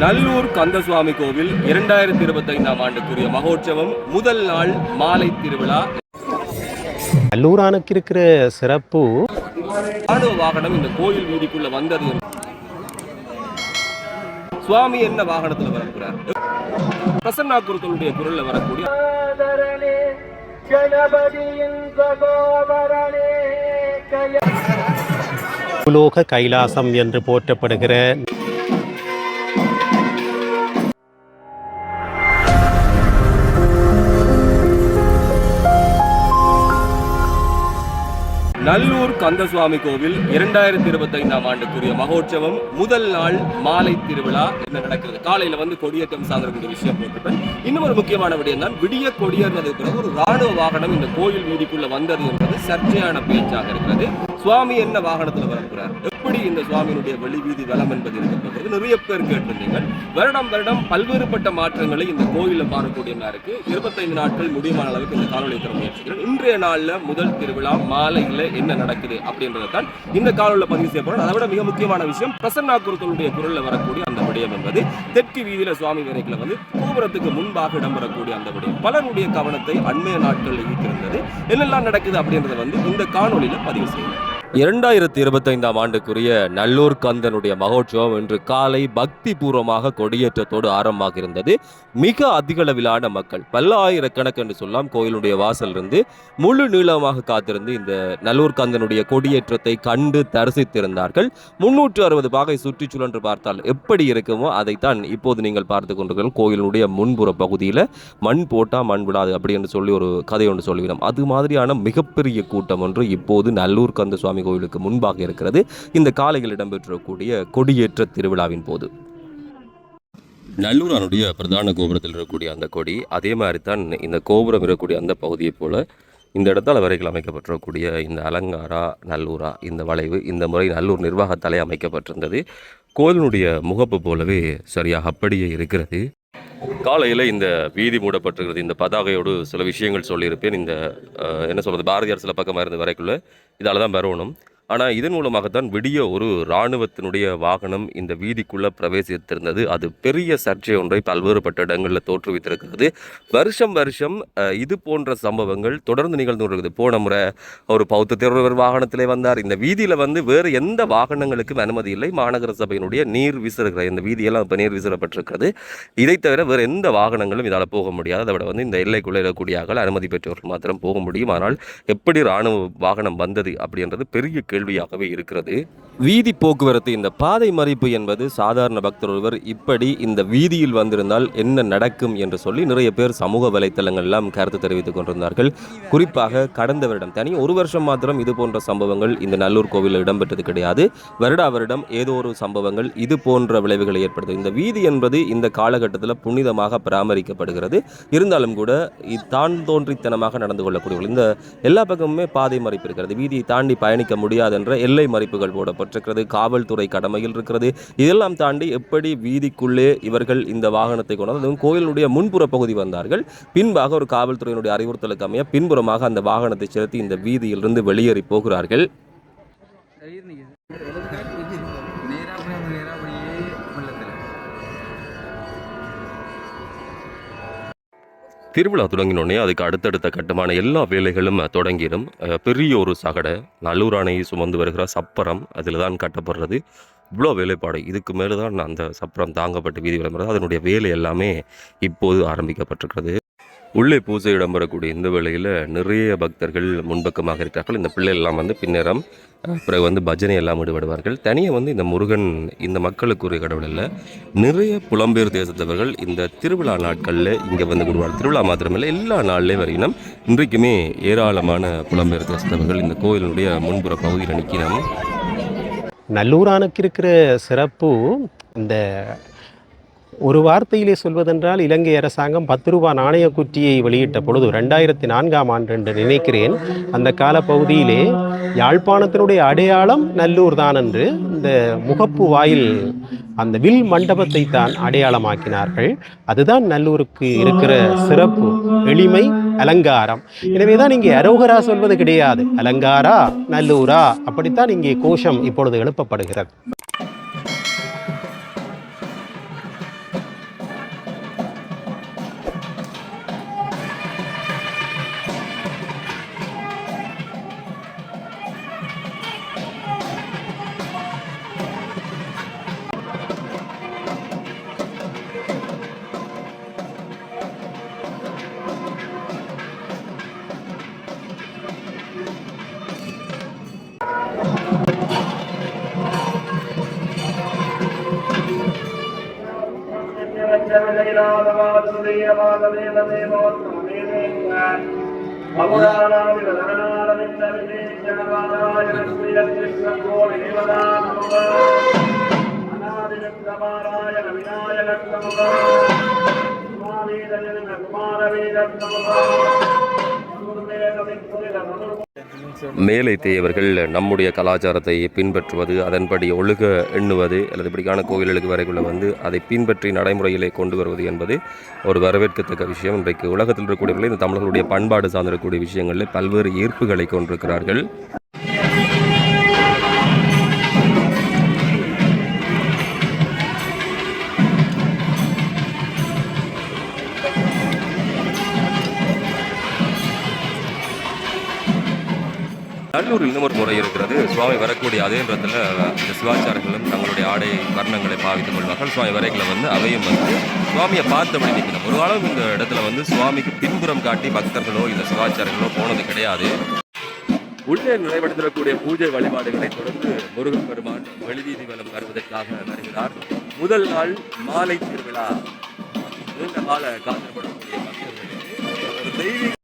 நல்லூர் கந்தசுவாமி கோவில் இரண்டாயிரத்தி இருபத்தி ஐந்தாம் ஆண்டுக்குரிய மகோற்சவம் முதல் நாள் மாலை திருவிழா. நல்லூரானுக்கு இருக்கிற சிறப்பு. ராணுவ வாகனம் இந்த கோயில் வீதிக்குள்ள வந்தது சுவாமி என்ன வாகனத்துல வரக்கூடார் பிரசன்னா குருத்தனுடைய குரல்ல வரக்கூடிய பூலோக கைலாசம் என்று போற்றப்படுகிற நல்லூர் கந்தசுவாமி கோவில் இரண்டாயிரத்தி இருபத்தைந்தாம் ஆண்டுக்குரிய மகோற்சவம். முதல் நாள் மாலை திருவிழா என்ன நடக்கிறது? காலையில வந்து கொடியேற்றம் சாதனக்கூடிய விஷயம் போட்டிருப்பேன். இன்னும் ஒரு முக்கியமான விடயம் தான் விடிய கொடியேறினது பிறகு ஒரு ராணுவ வாகனம் இந்த கோயில் வீதிக்குள்ள வந்தது என்பது சர்ச்சையான பேச்சாக இருக்கிறது. சுவாமி என்ன வாகனத்துல வரப்போறார் எப்படி இந்த சுவாமியினுடைய வெளி வீதி வளம் என்பது இருக்கப்பட்டது நிறைய பேர் கேட்டிருந்தீங்க வருடம் வருடம் பல்வேறுபட்ட மாற்றங்களை இந்த கோயிலில் பார்க்கக்கூடியமா இருக்கு இருபத்தைந்து நாட்கள் முடியுமான அளவுக்கு இந்த காணொலி தர முயற்சிக்கிறேன். இன்றைய நாள்ல முதல் திருவிழா மாலையில என்ன நடக்குது அப்படின்றத தான் இந்த காணொலியில் பதிவு செய்யப்படும் அதை விட மிக முக்கியமான விஷயம் பிரசன்னா குருத்தனுடைய குரலில் வரக்கூடிய அந்த விடயம் என்பது தெற்கு வீதியில் சுவாமி வேலைக்குள்ள வந்து கோபுரத்துக்கு முன்பாக இடம்பெறக்கூடிய அந்த விடயம். பலருடைய கவனத்தை அண்மைய நாட்களில் ஈர்த்திருந்தது. என்னெல்லாம் நடக்குது அப்படின்றத வந்து இந்த காணொலியில பதிவு செய்யலாம். இரண்டாயிரத்தி இருபத்தைந்தாம் ஆண்டுக்குரிய நல்லூர் கந்தனுடைய மகோற்சவம் இன்று காலை பக்தி பூர்வமாக கொடியேற்றத்தோடு ஆரம்பமாக இருந்தது மிக அதிக அளவிலான மக்கள் பல்லாயிரக்கணக்கு என்று சொல்லலாம் கோயிலுடைய வாசல் இருந்து முழு நீளமாக காத்திருந்து இந்த நல்லூர் கந்தனுடைய கொடியேற்றத்தை கண்டு தரிசித்திருந்தார்கள். முன்னூற்று அறுபது பாகை சுற்றி சுழன்று பார்த்தால் எப்படி இருக்குமோ அதைத்தான் இப்போது நீங்கள் பார்த்து கொண்டிருக்கிறோம். கோயிலுடைய முன்புற பகுதியில் மண் போட்டால் மண் விடாது அப்படி என்று சொல்லி ஒரு கதை ஒன்று சொல்லிவிடும் அது மாதிரியான மிகப்பெரிய கூட்டம் ஒன்று இப்போது நல்லூர் கந்த சுவாமி கோயிலுக்கு முன்பாக இருக்கிறது. இந்த காலையில் இடம்பெற்றக்கூடிய கொடியேற்ற திருவிழாவின் போது. நல்லூரானுடைய பிரதான கோபுரத்தில் இருக்கக்கூடிய அந்த கொடி அதே மாதிரி தான் இந்த கோபுரம் இருக்கக்கூடிய அந்த பகுதியைப் போல இந்த இடத்தால் வரைகள் அமைக்கப்பட்டிருக்கக்கூடிய இந்த அலங்காரா நல்லூரா இந்த வளைவு இந்த முறை நல்லூர் நிர்வாகத்தாலே அமைக்கப்பட்டிருந்தது. கோயிலினுடைய முகப்பு போலவே சரியாக அப்படியே இருக்கிறது. காலையில் இந்த வீதி மூடப்பட்டிருக்கிறது இந்த பதாகையோடு சில விஷயங்கள் சொல்லியிருப்பேன். இந்த என்ன சொல்கிறது பாரதியார் சில பக்கமாக இருந்த வரைக்குள்ளே இதால் தான் வரணும் ஆனால் இதன் மூலமாகத்தான் விடிய ஒரு இராணுவத்தினுடைய வாகனம் இந்த வீதிக்குள்ளே பிரவேசித்திருந்தது. அது பெரிய சர்ச்சை ஒன்றை பல்வேறுபட்ட இடங்களில் தோற்றுவித்திருக்கிறது. வருஷம் வருஷம் இது போன்ற சம்பவங்கள் தொடர்ந்து நிகழ்ந்து கொண்டிருக்குது போன முறை ஒரு பௌத்த தேர்வர் வாகனத்திலே வந்தார். இந்த வீதியில் வந்து வேறு எந்த வாகனங்களுக்கும் அனுமதி இல்லை. மாநகர சபையினுடைய நீர் வீசுகிற இந்த வீதியெல்லாம் இப்போ நீர் வீசப்பட்டிருக்கிறது இதை தவிர வேறு எந்த வாகனங்களும் இதால் போக முடியாது. அதை விட வந்து இந்த எல்லைக்குள்ளே இருக்கக்கூடிய அனுமதி பெற்றவர்கள் மாத்திரம் போக முடியும். ஆனால் எப்படி இராணுவ வாகனம் வந்தது அப்படின்றது பெரிய கேள்வியாகவே இருக்கிறது. வீதி போக்குவரத்து இந்த பாதை மறிப்பு என்பது சாதாரண பக்தர் ஒருவர் இப்படி இந்த வீதியில் வந்திருந்தால் என்ன நடக்கும் என்று சொல்லி நிறைய பேர் சமூக வலைத்தளங்கள்லாம் கருத்து தெரிவித்துக் கொண்டிருந்தார்கள். குறிப்பாக கடந்த வருடம் தனி ஒரு வருஷம் மாத்திரம் இது போன்ற சம்பவங்கள் இந்த நல்லூர் கோவிலில் இடம்பெற்றது கிடையாது. வருடா வருடம் ஏதோ ஒரு சம்பவங்கள் இது போன்ற விளைவுகளை ஏற்படுத்தும். இந்த வீதி என்பது இந்த காலகட்டத்தில் புனிதமாக பராமரிக்கப்படுகிறது. இருந்தாலும் கூட தான் தோன்றித்தனமாக நடந்து கொள்ளக்கூடியவர்கள். இந்த எல்லா பக்கமுமே பாதை மறிப்பு இருக்கிறது. வீதியை தாண்டி பயணிக்க முடியாது என்ற எல்லை மறிப்புகள் போடப்பட்டிருக்கிறது காவல்துறை கடமையில் இருக்கிறது. இதெல்லாம் தாண்டி எப்படி வீதிக்குள்ளே இவர்கள் இந்த வாகனத்தை கொண்டு அதுவும் கோயிலுடைய முன்புற பகுதி வந்தார்கள். பின்பாக ஒரு காவல்துறையினுடைய அறிவுறுத்தலுக்கு அமைய பின்புறமாக அந்த வாகனத்தை செலுத்தி இந்த வீதியிலிருந்து வெளியேறி போகிறார்கள். திருவிழா தொடங்கினோடனே அதுக்கு அடுத்தடுத்த கட்டுமான எல்லா வேலைகளும் தொடங்கிடும் பெரிய ஒரு சகடை. நல்லூர் சுமந்து வருகிற சப்பரம் அதில் தான் கட்டப்படுறது. இவ்வளோ வேலைப்பாடு. இதுக்கு மேலே தான் அந்த சப்பரம் தாங்கப்பட்டு வீதி விளம்பரம். அதனுடைய வேலை எல்லாமே இப்போது ஆரம்பிக்கப்பட்டிருக்கிறது. உள்ளே பூஜை இடம்பெறக்கூடிய இந்த வேளையில் நிறைய பக்தர்கள் முன்பக்கமாக இருக்கிறார்கள். இந்த பிள்ளை எல்லாம் வந்து பின்னேறம் பிறகு வந்து பஜனை எல்லாம் ஈடுபடுவார்கள். தனியாக வந்து இந்த முருகன் இந்த மக்களுக்குரிய கடவுள் இல்லை. நிறைய புலம்பெயர் தேசத்தவர்கள் இந்த திருவிழா நாட்களில் இங்கே வந்து கூடுவார்கள் திருவிழா மாத்திரமில்லை எல்லா நாள்லேயும் வரையினும் இன்றைக்குமே ஏராளமான புலம்பெயர் தேசத்தவர்கள் இந்த கோயிலினுடைய முன்புற பகுதியில் நிற்கணும் நல்லூரானுக்கு இருக்கிற சிறப்பு இந்த ஒரு வார்த்தையிலே சொல்வதென்றால் இலங்கை அரசாங்கம் பத்து ரூபாய் நாணய குற்றியை வெளியிட்ட பொழுது ரெண்டாயிரத்தி நான்காம் ஆண்டு என்று நினைக்கிறேன். அந்த காலப்பகுதியிலே யாழ்ப்பாணத்தினுடைய அடையாளம் நல்லூர் தான் என்று இந்த முகப்பு வாயில் அந்த வில் மண்டபத்தை தான் அடையாளமாக்கினார்கள். அதுதான் நல்லூருக்கு இருக்கிற சிறப்பு எளிமை அலங்காரம். எனவே தான் இங்கே அரோகரா சொல்வது கிடையாது. அலங்காரா நல்லூரா? அப்படித்தான் இங்கே கோஷம் இப்பொழுது எழுப்பப்படுகிறது. குமாராய விநாயக குமாரவேத குமாரவேத மேலை தேவர்கள் நம்முடைய கலாச்சாரத்தை பின்பற்றுவது அதன்படி ஒழுக எண்ணுவது அல்லது இப்படிக்கான கோயில்களுக்கு வரைக்குள்ள வந்து அதை பின்பற்றி நடைமுறையிலே கொண்டு வருவது என்பது ஒரு வரவேற்கத்தக்க விஷயம். இன்றைக்கு உலகத்தில் இருக்கக்கூடியவர்கள் இந்த தமிழர்களுடைய பண்பாடு சார்ந்திருக்கக்கூடிய விஷயங்களில் பல்வேறு ஈர்ப்புகளை கொண்டிருக்கிறார்கள். நல்லூரில் இன்னும் ஒரு முறை இருக்கிறது. சுவாமி வரக்கூடிய அதே இடத்துல இந்த சிவாச்சாரங்களும் தங்களுடைய ஆடை வர்ணங்களை பாவித்துக் கொள்வார்கள். சுவாமி வரைகளை வந்து அவையும் வந்து சுவாமியை பார்த்தபடி நிற்கணும். ஒரு காலம் இந்த இடத்துல வந்து சுவாமிக்கு பின்புறம் காட்டி பக்தர்களோ இந்த சிவாச்சாரங்களோ போனது கிடையாது. உள்ளே நடைபெற்றிருக்கக்கூடிய பூஜை வழிபாடுகளை தொடர்ந்து முருகன் பெருமான் வெளிவீதி வலம் வருவதற்காக வருகிறார். முதல் நாள் மாலை திருவிழா. நீண்ட கால காத்திரப்படக்கூடிய பக்தர்களுக்கு ஒரு தெய்வீக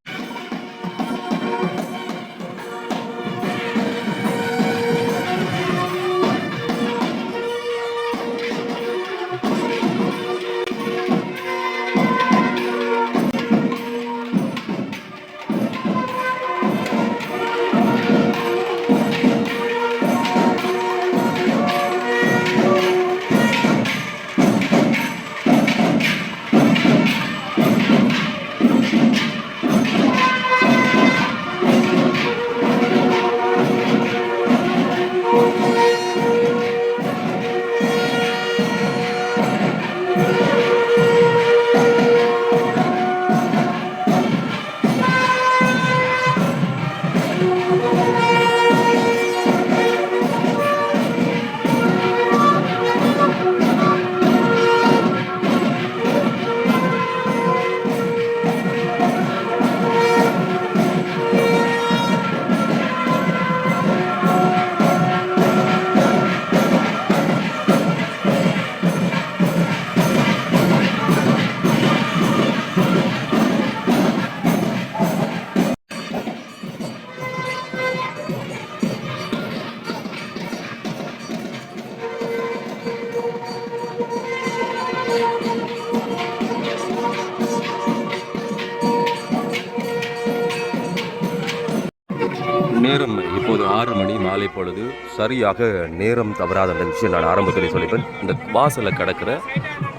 பொழுது சரியாக நேரம் தவறாத அந்த விஷயம் நான் ஆரம்பத்தில் சொல்லிப்பேன். இந்த வாசலை கடக்கிற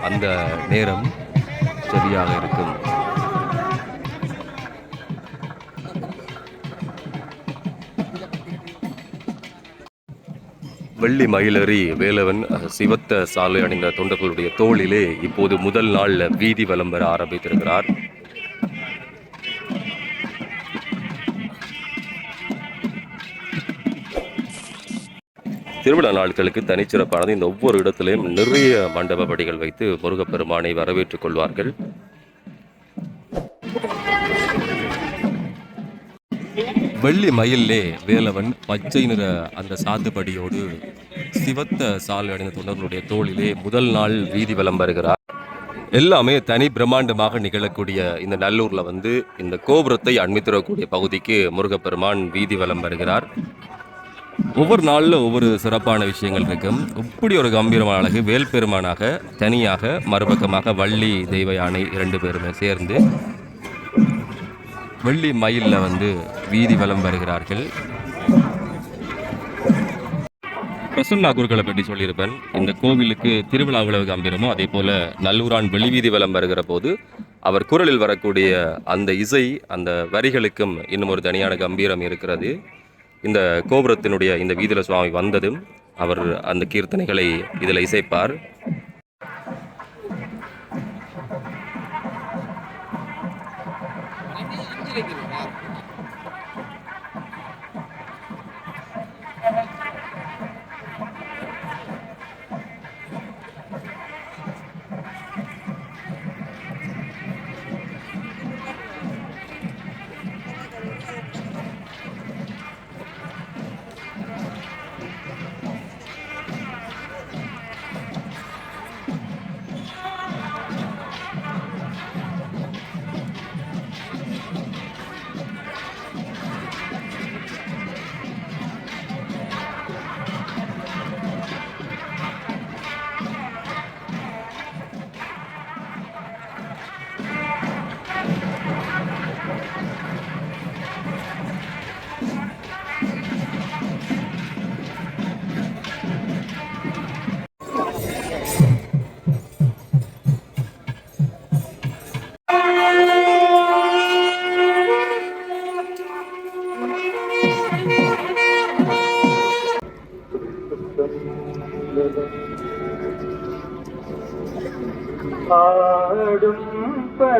அந்த நேரம் சரியாக இருக்கும். வெள்ளி மயிலறி வேலவன் சிவத்த சாலை அணிந்த தொண்டர்களுடைய தோளிலே இப்போது முதல் நாளில் வீதி வலம் வர ஆரம்பித்திருக்கிறார். திருவிழா நாட்களுக்கு தனிச்சிறப்பானது. இந்த ஒவ்வொரு இடத்திலையும் நிறைய மண்டப படிகள் வைத்து முருகப்பெருமானை வரவேற்றுக் கொள்வார்கள். வெள்ளி மயிலே வேலவன் பச்சை நிற அந்த சாத்துப்படியோடு சிவத்த சால் அடைந்த தொண்டர்களுடைய தோளிலே முதல் நாள் வீதி வலம் வருகிறார். எல்லாமே தனி பிரம்மாண்டமாக நிகழக்கூடிய இந்த நல்லூர்ல வந்து இந்த கோபுரத்தை அண்மித்திரக்கூடிய பகுதிக்கு முருகப்பெருமான் வீதி வலம் வருகிறார். ஒவ்வொரு நாளில் ஒவ்வொரு சிறப்பான விஷயங்கள் இருக்கும். இப்படி ஒரு கம்பீரமான அழகு வேல் பெருமானாக தனியாக மறுபக்கமாக வள்ளி தெய்வ யானை இரண்டு பேருமே சேர்ந்து வெள்ளி மயிலில் வந்து வீதி வலம் வருகிறார்கள். பிரசன்னா குருக்களை பற்றி சொல்லியிருப்பேன். இந்த கோவிலுக்கு திருவிழா உழவு கம்பீரமோ அதே போல நல்லூரான் வெளிவீதி வலம் வருகிற போது அவர் குரலில் வரக்கூடிய அந்த இசை அந்த வரிகளுக்கும் இன்னும் ஒரு தனியான கம்பீரம் இருக்கிறது. இந்த கோபுரத்தினுடைய இந்த வீதியில் சுவாமி வந்ததும் அவர் அந்த கீர்த்தனைகளை இதில் இசைப்பார்.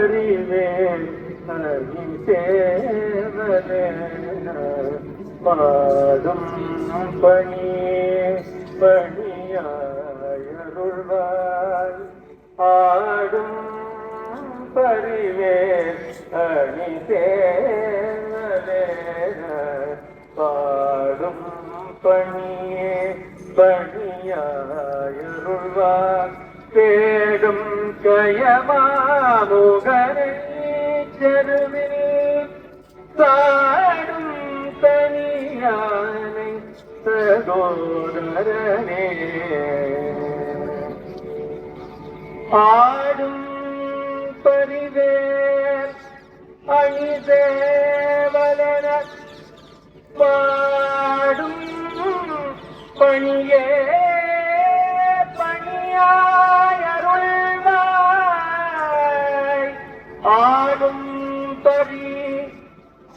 பரிவே சேவலே பாடும் பணியே பணியாயருள்வாய். ஆடும் பரிவே அணி சேவலே பாடும் பணியே பணியாயருள்வாய். தேடும் கயமாமுகனை செருவில் சாடும் தனியானை சகோதரனே ஆடும் பரிவேர் அணிதேவலன பாடும்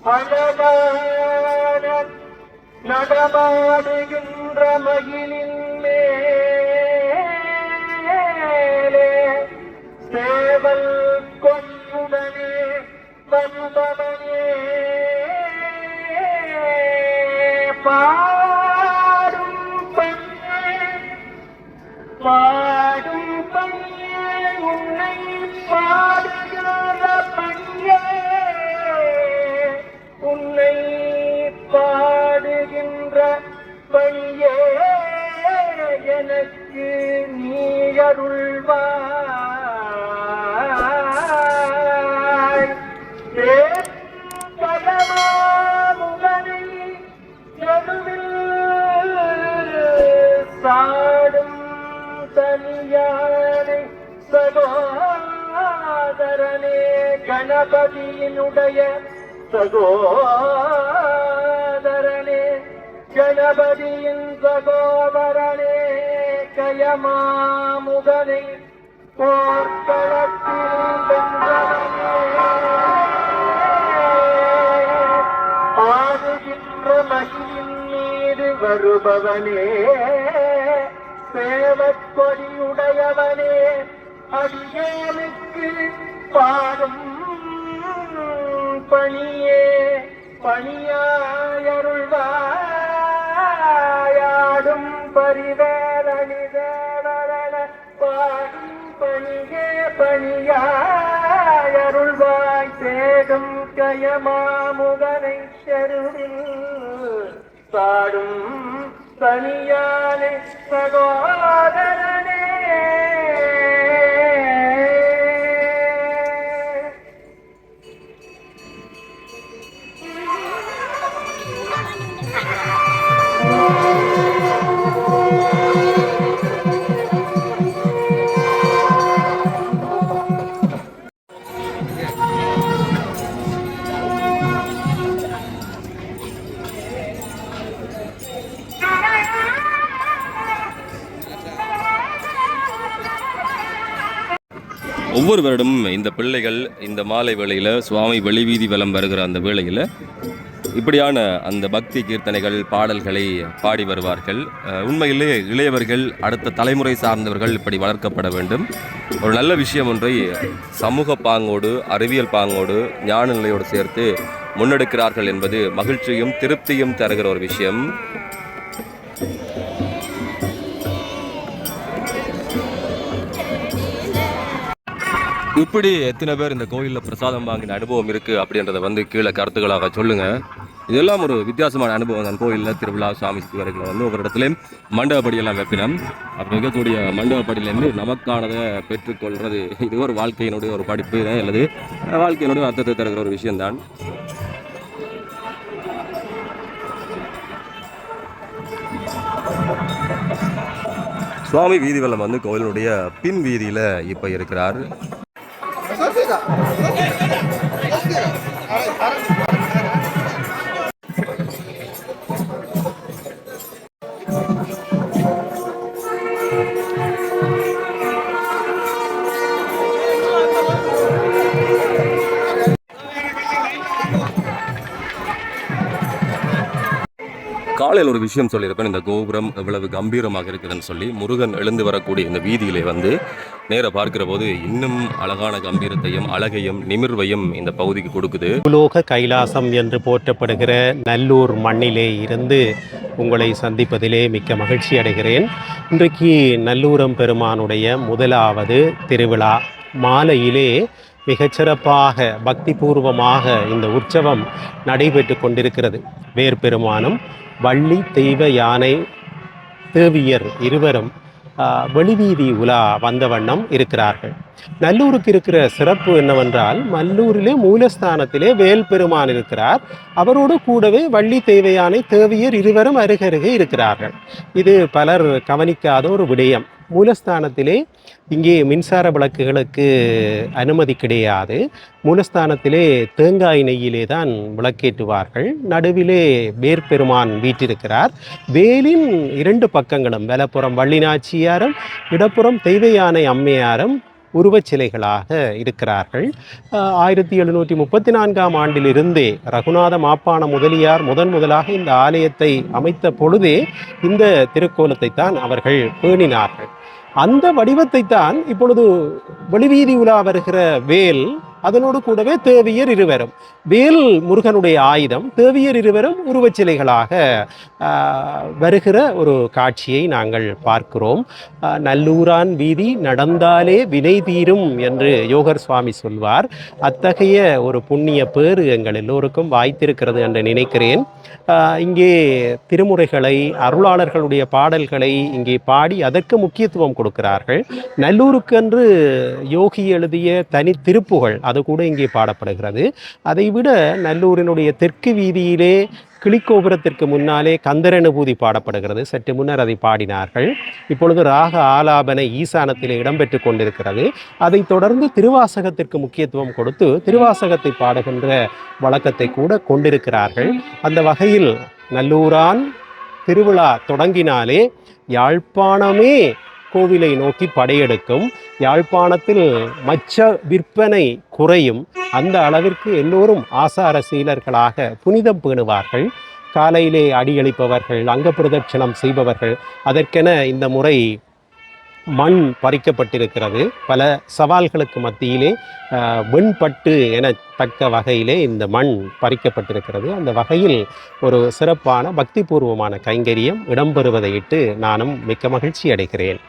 அழகான நடமாடுகின்ற மகிழின் மேலே சேவல் கொண்டுடனே வந்தவனே. பா தனியானை சகோதரனே கணபதியினுடைய சகோதரனே கணபதியின் சகோதரனே கயமாமுகனை போர்க்களத்தில் ஆடுகின்ற மகிழின் மீது வருபவனே. சேவக்கொடியுடையவனே அடியேனுக்கு பாடும் பணியே பணியாயருள்வாயாடும் பரிவேரணி தேவரண பாடும் பணியே பணியாயருள்வாய் தேடும் கயமாமுகனை செருவில் பாடும் தனியாலே சகோதரனே. ஒவ்வொரு வருடமும் இந்த பிள்ளைகள் இந்த மாலை வேளையில் சுவாமி வெளிவீதி வலம் வருகிற அந்த வேளையில் இப்படியான அந்த பக்தி கீர்த்தனைகள் பாடல்களை பாடி வருவார்கள். உண்மையிலேயே உண்மையிலே இளையவர்கள் அடுத்த தலைமுறை சார்ந்தவர்கள் இப்படி வளர்க்கப்பட வேண்டும். ஒரு நல்ல விஷயம் ஒன்றை சமூக பாங்கோடு அறிவியல் பாங்கோடு ஞான நிலையோடு சேர்த்து முன்னெடுக்கிறார்கள் என்பது மகிழ்ச்சியும் திருப்தியும் தருகிற ஒரு விஷயம். இப்படி எத்தனை பேர் இந்த கோயிலில் பிரசாதம் வாங்கின அனுபவம் இருக்குது அப்படின்றத வந்து கீழே கருத்துக்களாக சொல்லுங்கள் இதெல்லாம் ஒரு வித்தியாசமான அனுபவம் தான். கோயிலில் திருவிழா சாமி சுற்றி வந்து ஒரு இடத்துலையும் மண்டபப்படியெல்லாம் வைப்பினோம். அப்படி இருக்கக்கூடிய மண்டபப்படியிலேருந்து நமக்கானதை பெற்றுக்கொள்வது இது ஒரு வாழ்க்கையினுடைய ஒரு படிப்பு தான் அல்லது வாழ்க்கையினுடைய அர்த்தத்தை தருகிற ஒரு விஷயம்தான். சுவாமி வீதி வெள்ளம் வந்து கோயிலினுடைய பின் வீதியில் இப்போ இருக்கிறார். ஒரு விஷயம் சொல்லியிருப்பேன். இந்த கோபுரம் எவ்வளவு கம்பீரமாக இருக்குதுன்னு சொல்லி முருகன் எழுந்து வரக்கூடிய இந்த வீதியிலே வந்து நேர பார்க்கிற போது இன்னும் அழகான கம்பீரத்தையும் அழகையும் நிமிர்வையும் இந்த பகுதிக்கு கொடுக்குது. உலோக கைலாசம் என்று போற்றப்படுகிற நல்லூர் மண்ணிலே இருந்து உங்களை சந்திப்பதிலே மிக்க மகிழ்ச்சி அடைகிறேன். இன்றைக்கு நல்லூரம் பெருமானுடைய முதலாவது திருவிழா. மாலையிலே மிகச்சிறப்பாக பக்திபூர்வமாக இந்த உற்சவம் நடைபெற்று கொண்டிருக்கிறது. வேர்பெருமானும் வள்ளி தெய்வ யானை தேவியர் இருவரும் வெளிவீதி உலா வந்த வண்ணம் இருக்கிறார்கள். நல்லூருக்கு இருக்கிற சிறப்பு என்னவென்றால் மல்லூரிலே மூலஸ்தானத்திலே வேல் பெருமான் இருக்கிறார். அவரோடு கூடவே வள்ளி தேவையானை தேவியர் இருவரும் அருகருகே இருக்கிறார்கள். இது பலர் கவனிக்காத ஒரு விடயம். மூலஸ்தானத்திலே இங்கே மின்சார விளக்குகளுக்கு அனுமதி கிடையாது. மூலஸ்தானத்திலே தேங்காய் நெய்யிலே தான் விளக்கேற்றுவார்கள். நடுவிலே வேர்பெருமான் வீற்றிருக்கிறார். வேலின் இரண்டு பக்கங்களும் வலப்புறம் வள்ளிநாச்சியாரும் இடப்புறம் தெய்வயானை அம்மையாரும் உருவச் சிலைகளாக இருக்கிறார்கள் ஆயிரத்தி எழுநூற்றி முப்பத்தி நான்காம் ஆண்டிலிருந்தே ரகுநாத மாப்பான முதலியார் முதன் முதலாக இந்த ஆலயத்தை அமைத்த பொழுதே இந்த திருக்கோலத்தை தான் அவர்கள் பேணினார்கள். அந்த வடிவத்தை தான் இப்பொழுது வெளிவீதி உலா வருகிற வேல் அதனோடு கூடவே தேவியர் இருவரும். வேல் முருகனுடைய ஆயுதம் தேவியர் இருவரும் உருவச்சிலைகளாக வருகிற ஒரு காட்சியை நாங்கள் பார்க்கிறோம். நல்லூரான் வீதி நடந்தாலே வினை தீரும் என்று யோகர் சுவாமி சொல்வார். அத்தகைய ஒரு புண்ணிய பேறு எங்கள் எல்லோருக்கும் வாய்த்திருக்கிறது என்று நினைக்கிறேன். இங்கே திருமுறைகளை அருளாளர்களுடைய பாடல்களை இங்கே பாடி அதற்கு முக்கியத்துவம் கொடுக்கிறார்கள். நல்லூருக்கென்று யோகி எழுதிய தனி திருப்புகள் அது கூட இங்கே பாடப்படுகிறது. அதைவிட நல்லூரினுடைய தெற்கு வீதியிலே கிளிக்கோபுரத்திற்கு முன்னாலே கந்தரனுபூதி பாடப்படுகிறது. சற்று முன்னர் அதை பாடினார்கள். இப்பொழுது ராக ஆலாபனை ஈசானத்தில் இடம்பெற்று கொண்டிருக்கிறது. அதைத் தொடர்ந்து திருவாசகத்திற்கு முக்கியத்துவம் கொடுத்து திருவாசகத்தை பாடுகின்ற வழக்கத்தை கூட கொண்டிருக்கிறார்கள். அந்த வகையில் நல்லூரான் திருவிழா தொடங்கினாலே யாழ்ப்பாணமே கோவிலை நோக்கி படையெடுக்கும். யாழ்ப்பாணத்தில் மச்ச விற்பனை குறையும். அந்த அளவிற்கு எல்லோரும் ஆசார சீலர்களாக புனிதம் பேணுவார்கள். காலையிலே அடியளிப்பவர்கள் அங்க பிரதட்சணம் செய்பவர்கள். அதற்கென இந்த முறை மண் பறிக்கப்பட்டிருக்கிறது. பல சவால்களுக்கு மத்தியிலே வெண்பட்டு என தக்க வகையிலே இந்த மண் பறிக்கப்பட்டிருக்கிறது. அந்த வகையில் ஒரு சிறப்பான பக்திபூர்வமான கைங்கரியம் இடம்பெறுவதையிட்டு நானும் மிக்க மகிழ்ச்சி அடைகிறேன்.